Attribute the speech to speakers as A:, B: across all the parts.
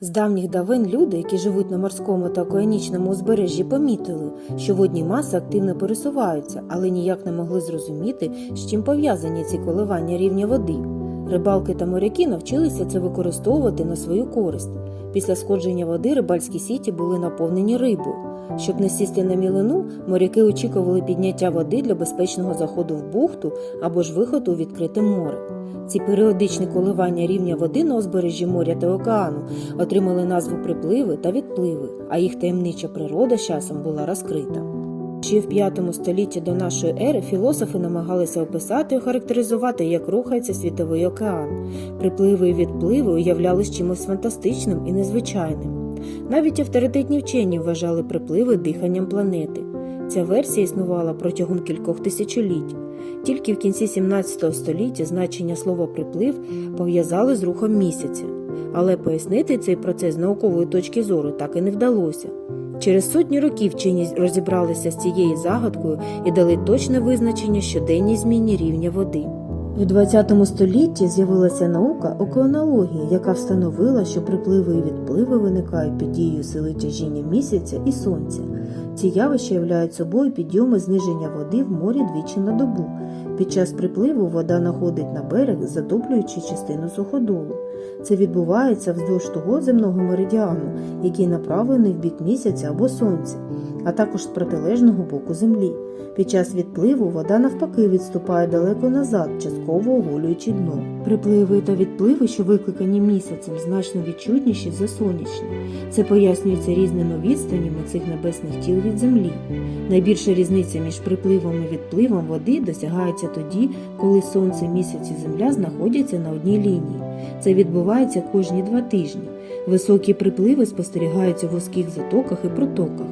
A: З давніх давен люди, які живуть на морському та океанічному узбережжі, помітили, що водні маси активно пересуваються, але ніяк не могли зрозуміти, з чим пов'язані ці коливання рівня води. Рибалки та моряки навчилися це використовувати на свою користь. Після сходження води рибальські сіті були наповнені рибою. Щоб не сісти на мілину, моряки очікували підняття води для безпечного заходу в бухту або ж виходу у відкрите море. Ці періодичні коливання рівня води на узбережжі моря та океану отримали назву припливи та відпливи, а їх таємнича природа з часом була розкрита. Ще в V столітті до нашої ери філософи намагалися описати і охарактеризувати, як рухається світовий океан. Припливи і відпливи уявлялись чимось фантастичним і незвичайним. Навіть авторитетні вчені вважали припливи диханням планети. Ця версія існувала протягом кількох тисячоліть. Тільки в кінці 17 століття значення слова приплив пов'язали з рухом місяця, але пояснити цей процес з наукової точки зору так і не вдалося. Через сотні років вчені розібралися з цією загадкою і дали точне визначення щоденній зміні рівня води. В 20 столітті з'явилася наука океанологія, яка встановила, що припливи і відпливи виникають під дією сили тяжіння місяця і сонця. Ці явища являють собою підйоми зниження води в морі двічі на добу. Під час припливу вода находить на берег, затоплюючи частину суходолу. Це відбувається вздовж того земного меридіану, який направлений в бік місяця або сонця, а також з протилежного боку землі. Під час відпливу вода навпаки відступає далеко назад, частково оголюючи дно. Припливи та відпливи, що викликані місяцем, значно відчутніші за сонячні. Це пояснюється різними відстанями цих небесних тіл від землі. Найбільша різниця між припливом і відпливом води досягається тоді, коли сонце, місяць і земля знаходяться на одній лінії. Це відбувається кожні два тижні. Високі припливи спостерігаються в вузьких затоках і протоках.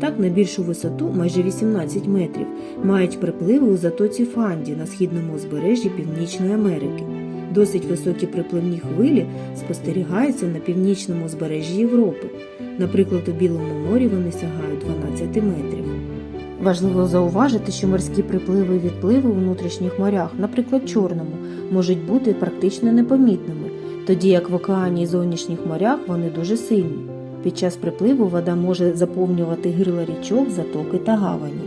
A: Так, на більшу висоту, майже 18 метрів, мають припливи у затоці Фанді на східному узбережжі Північної Америки. Досить високі припливні хвилі спостерігаються на північному узбережжі Європи. Наприклад, у Білому морі вони сягають 12 метрів. Важливо зауважити, що морські припливи і відпливи у внутрішніх морях, наприклад, Чорному, можуть бути практично непомітними, тоді як в океані і зовнішніх морях вони дуже сильні. Під час припливу вода може заповнювати гирла річок, затоки та гавані.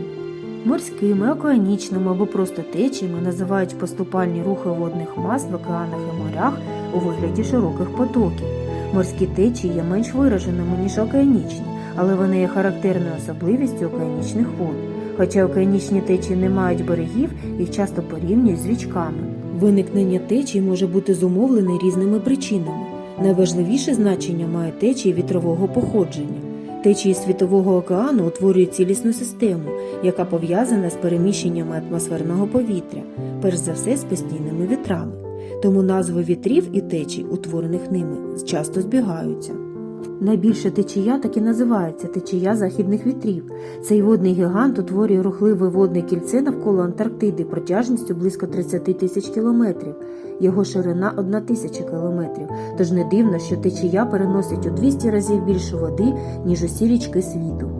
A: Морськими, океанічними або просто течіями називають поступальні рухи водних мас в океанах і морях у вигляді широких потоків. Морські течії є менш вираженими, ніж океанічні, але вони є характерною особливістю океанічних вод. Хоча океанічні течії не мають берегів, їх часто порівнюють з річками. Виникнення течій може бути зумовлене різними причинами. Найважливіше значення має течії вітрового походження. Течії Світового океану утворюють цілісну систему, яка пов'язана з переміщеннями атмосферного повітря, перш за все з постійними вітрами. Тому назви вітрів і течій, утворених ними, часто збігаються. Найбільша течія так і називається течія західних вітрів. Цей водний гігант утворює рухливе водне кільце навколо Антарктиди протяжністю близько 30 тисяч кілометрів. Його ширина 1 тисяча кілометрів. Тож не дивно, що течія переносить у 200 разів більше води, ніж усі річки світу.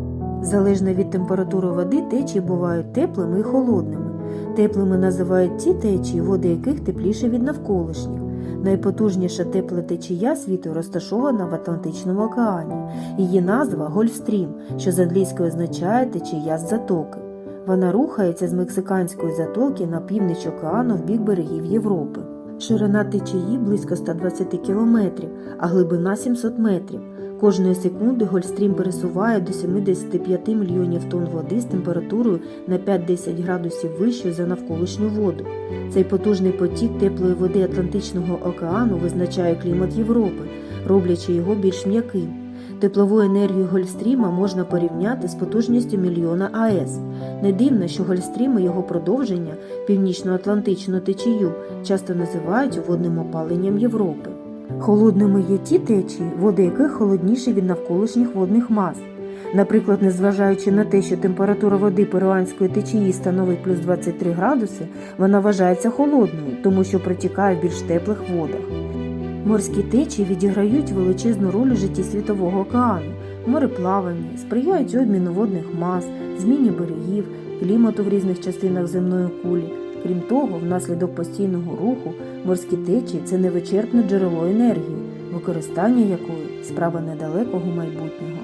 A: Залежно від температури води, течії бувають теплими і холодними. Теплими називають ті течії, води яких тепліше від навколишніх. Найпотужніша тепла течія світу розташована в Атлантичному океані. Її назва Гольфстрім, що з англійської означає течія з затоки. Вона рухається з мексиканської затоки на північ океану в бік берегів Європи. Ширина течії близько 120 кілометрів, а глибина 700 метрів. Кожної секунди Гольфстрім пересуває до 75 мільйонів тонн води з температурою на 5-10 градусів вищою за навколишню воду. Цей потужний потік теплої води Атлантичного океану визначає клімат Європи, роблячи його більш м'яким. Теплову енергію Гольфстріма можна порівняти з потужністю мільйона АЕС. Не дивно, що Гольфстрім і його продовження, північно-атлантичну течію, часто називають водним опаленням Європи. Холодними є ті течії, води яких холодніші від навколишніх водних мас. Наприклад, незважаючи на те, що температура води перуанської течії становить плюс 23 градуси, вона вважається холодною, тому що протікає в більш теплих водах. Морські течії відіграють величезну роль у житті Світового океану, мореплаванні, сприяють обміну водних мас, зміні берегів, клімату в різних частинах земної кулі. Крім того, внаслідок постійного руху морські течії це невичерпне джерело енергії. використання якої справа недалекого майбутнього.